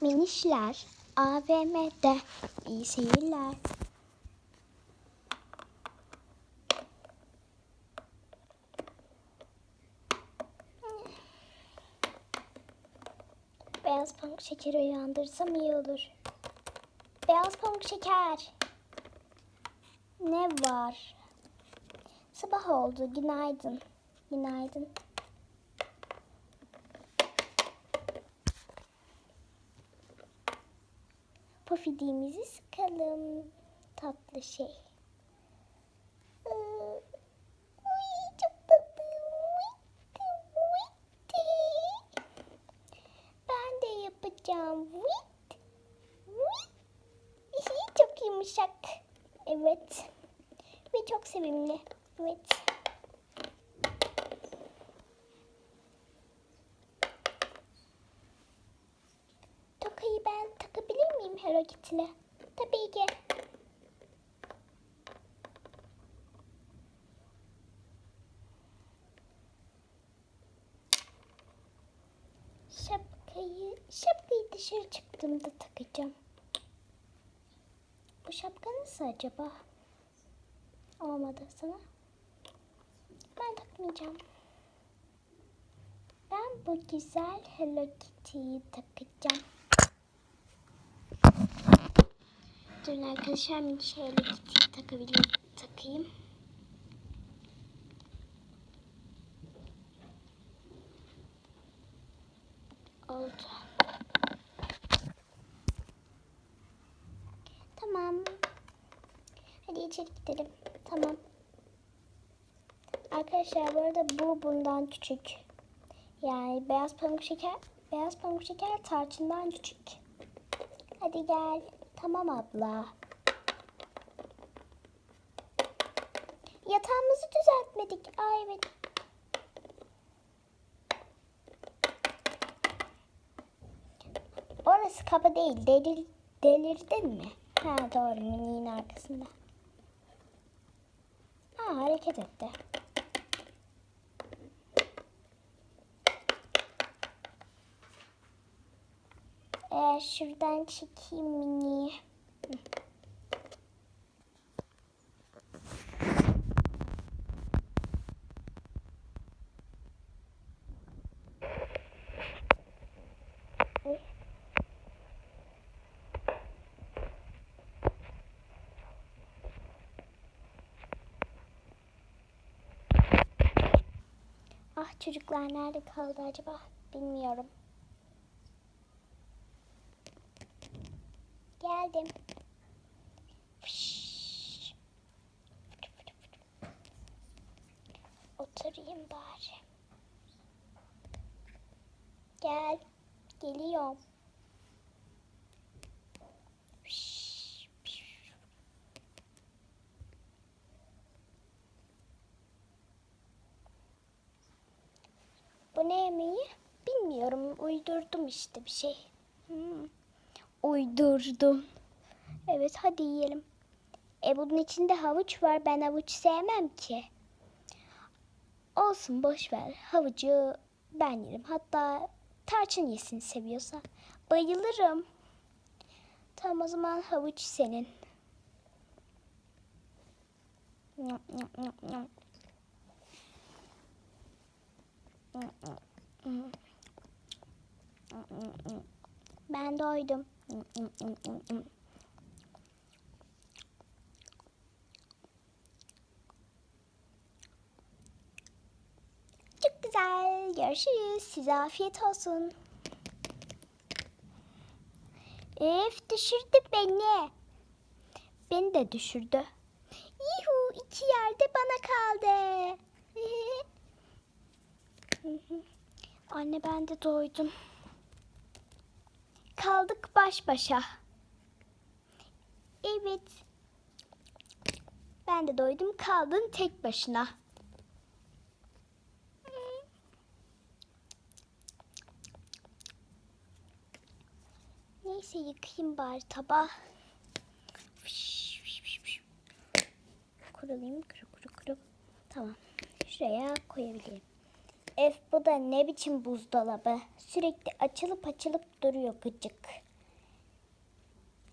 Minişler AVM'de iyi seyirler. Beyaz pamuk şekeri uyandırsam iyi olur. Beyaz pamuk şeker. Ne var? Sabah oldu. Günaydın. Günaydın. Pofidiğimizi sıkalım. Tatlı şey. Ee, uy, çok tatlı. Vıttı, vıttı. Ben de yapacağım. Vıt, vıt. İyi, Çok yumuşak. Evet. Ve çok sevimli. Evet. Tokayı ben takabilir miyim Hello Kitty'le? Tabii ki. Şapkayı, şapkayı dışarı çıktığımda takacağım. Bu şapka nasıl acaba? Olmadı sana. Ben takmayacağım. Ben bu güzel Hello Kitty'yi takacağım. Durun arkadaşlar bir şey Hello Kitty'yi takabilir, takayım. Oldu. Tamam. Hadi içeri gidelim. Tamam. Arkadaşlar bu arada bu bundan küçük. Yani beyaz pamuk şeker, beyaz pamuk şeker tarçından küçük. Hadi gel. Tamam abla. Yatağımızı düzeltmedik. Aa evet. Orası kapı değil. Delir, delirdin mi? Ha doğru miniğin arkasında. Ha hareket etti. Ee, şuradan çekeyim. Ay. Ah çocuklar nerede kaldı acaba? Bilmiyorum. Geldim. Oturayım bari. Gel. Geliyorum. Bu ne yemeği? Bilmiyorum. Uydurdum işte bir şey. Hmm. Uydurdum. Evet hadi yiyelim. E bunun içinde havuç var. Ben havuç sevmem ki. Olsun boş ver. Havucu ben yerim. Hatta tarçın yesin seviyorsa. Bayılırım. Tamam o zaman havuç senin. Ben doydum. Çok güzel. Görüşürüz. Size afiyet olsun. Öf düşürdü beni. Beni de düşürdü. Yuhu iki yerde bana kaldı. Anne ben de doydum. Kaldık baş başa. Evet. Ben de doydum kaldın tek başına. Neyse yıkayayım bari tabağı. Kurulayım kuru kuru kuru. Tamam. Şuraya koyabilirim. Ef bu da ne biçim buzdolabı. Sürekli açılıp açılıp duruyor gıcık.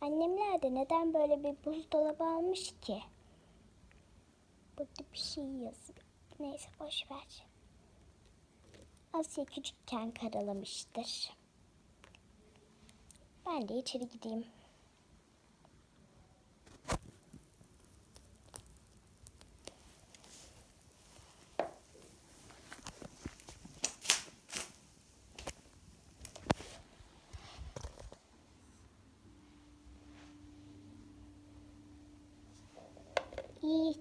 Annemler de neden böyle bir buzdolabı almış ki? Burada bir şey yazıyor. Neyse boş ver. Asya küçükken karalamıştır. Ben de içeri gideyim.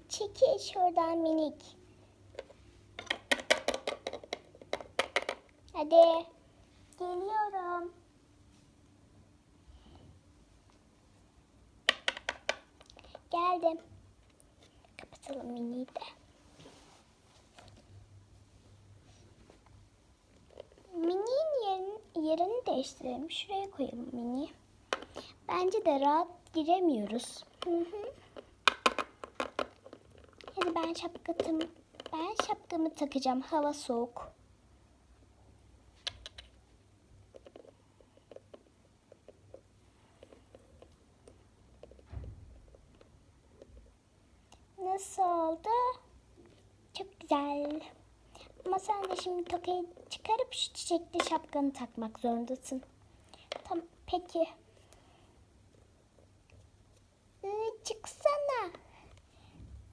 Çekil şuradan minik. Hadi. Geliyorum. Geldim. Kapatalım miniyi de. Mini'nin yerini, yerini değiştirelim. Şuraya koyalım mini. Bence de rahat giremiyoruz. Hı hı. Hadi ben şapkatım. Ben şapkamı takacağım. Hava soğuk. Nasıl oldu? Çok güzel. Ama sen de şimdi tokayı çıkarıp şu çiçekli şapkanı takmak zorundasın. Tamam peki. Ee, çıksana.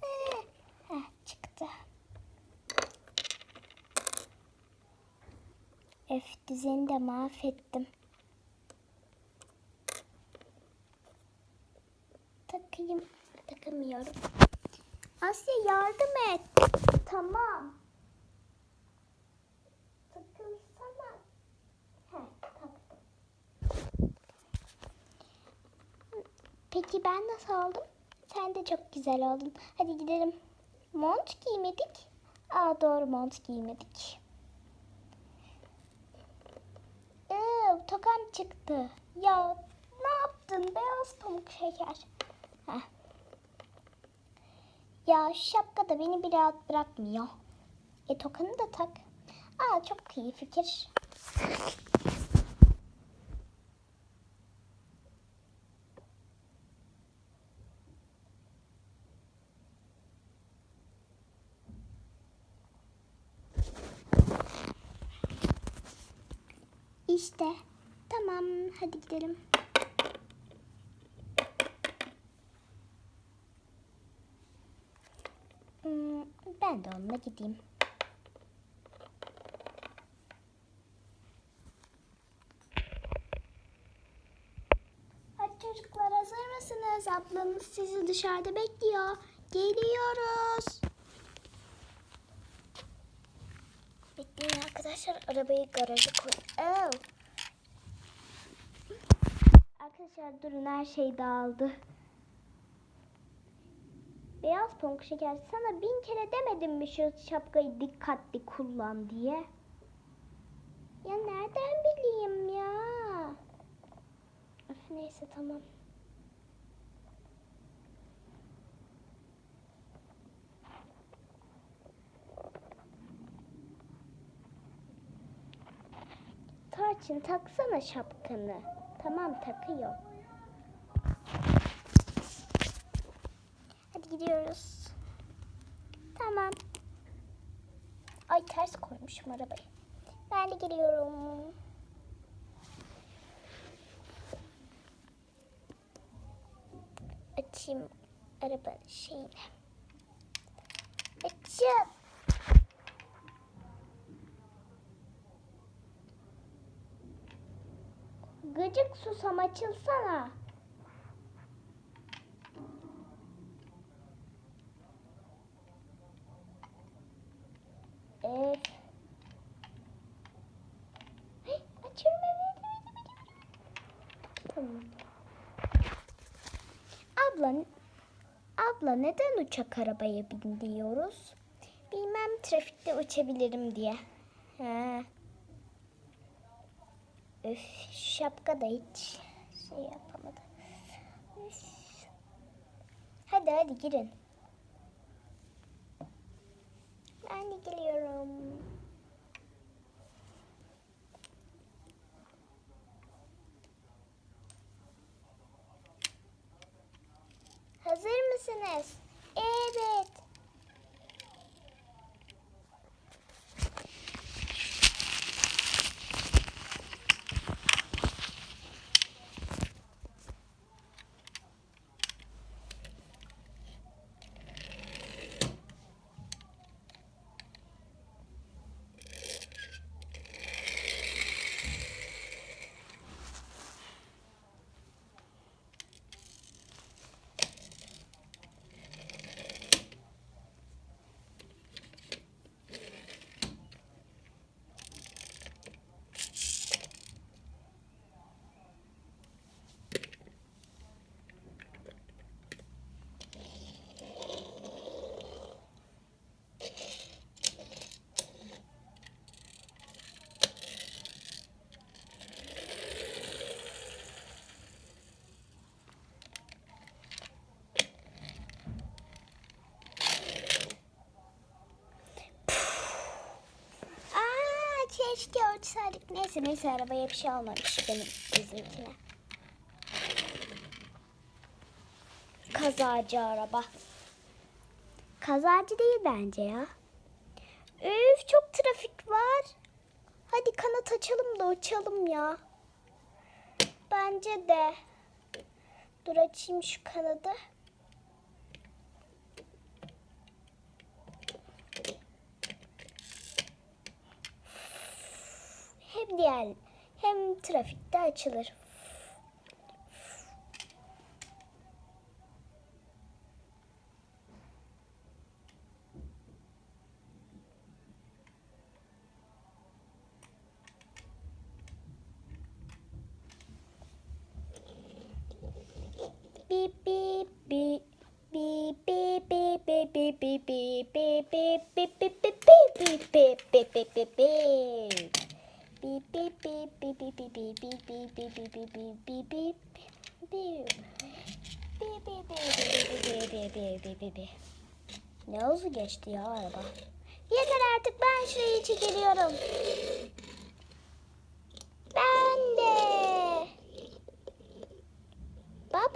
Ee, heh, çıktı. Öf düzeni de mahvettim. Takayım. Takamıyorum. Asya yardım et. Tamam. Takılsana. Heh, taktım. Peki ben nasıl oldum? Sen de çok güzel oldun. Hadi gidelim. Mont giymedik. Aa doğru mont giymedik. Ee, tokam çıktı. Ya ne yaptın beyaz pamuk şeker? Heh. Ya şapka da beni bir rahat bırakmıyor. E tokanı da tak. Aa çok iyi fikir. İşte. Tamam hadi gidelim. Hmm, ben de onunla gideyim. Hadi çocuklar hazır mısınız? Ablanız sizi dışarıda bekliyor. Geliyoruz. Bekleyin arkadaşlar arabayı garaja koy. Oh. Arkadaşlar durun her şey dağıldı. Beyaz pamuk şeker sana bin kere demedim mi şu şapkayı dikkatli kullan diye? Ya nereden bileyim ya? Öf neyse tamam. Tarçın taksana şapkanı. Tamam takıyor. Hadi gidiyoruz. Tamam. Ay ters koymuşum arabayı. Ben de geliyorum. Açayım araba şeyini. Açın. Gıcık susam açılsana. Öf. Hey, açıyorum evet, evet, evet, evet. Abla, abla neden uçak arabaya biniyoruz? Bilmem trafikte uçabilirim diye. He. Öf, şapka da hiç şey yapamadı. Öf. Hadi hadi girin. Ben de geliyorum. Hazır mısınız? Evet. Keşke uçsaydık. Neyse neyse arabaya bir şey olmamış benim bizimkine. Kazacı araba. Kazacı değil bence ya. Üf çok trafik var. Hadi kanat açalım da uçalım ya. Bence de. Dur açayım şu kanadı. Hem diğer hem trafikte açılır. Beep beep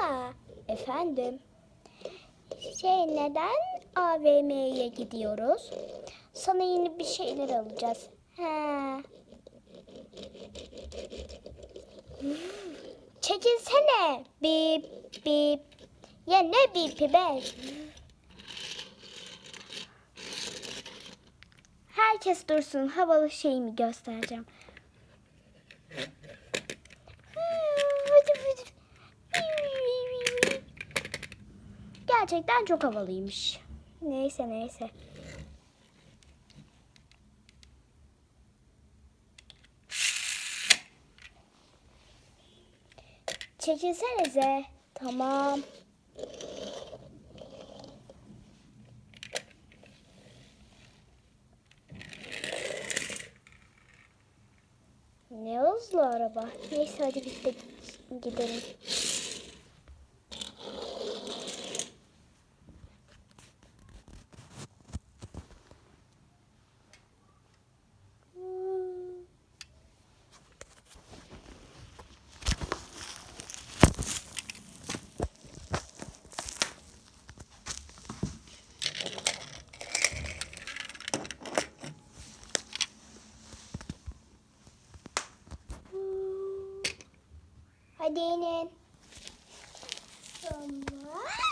Baba, efendim. Şey neden AVM'ye gidiyoruz? Sana yeni bir şeyler alacağız. He. Çekilsene. Bip bip. Ya ne bipi be? Herkes dursun. Havalı şeyimi göstereceğim. Gerçekten çok havalıymış. Neyse neyse. Çekilsenize. Tamam. Ne hızlı araba. Neyse hadi biz de gidelim. Hadi inin. Tamam.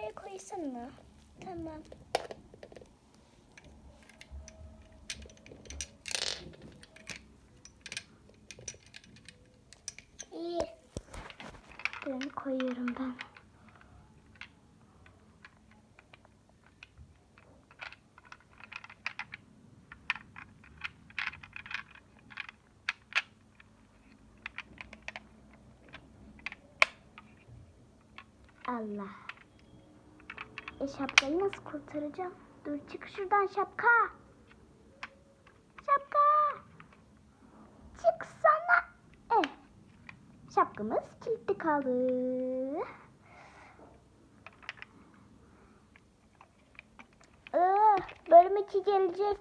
Arabaya koysana. Tamam. İyi. Bunu koyuyorum ben. Allah. E şapkayı nasıl kurtaracağım? Dur çık şuradan şapka. Şapka. Çıksana. Eh. Şapkamız kilitli kaldı. Ah, bölüm içi gelecek.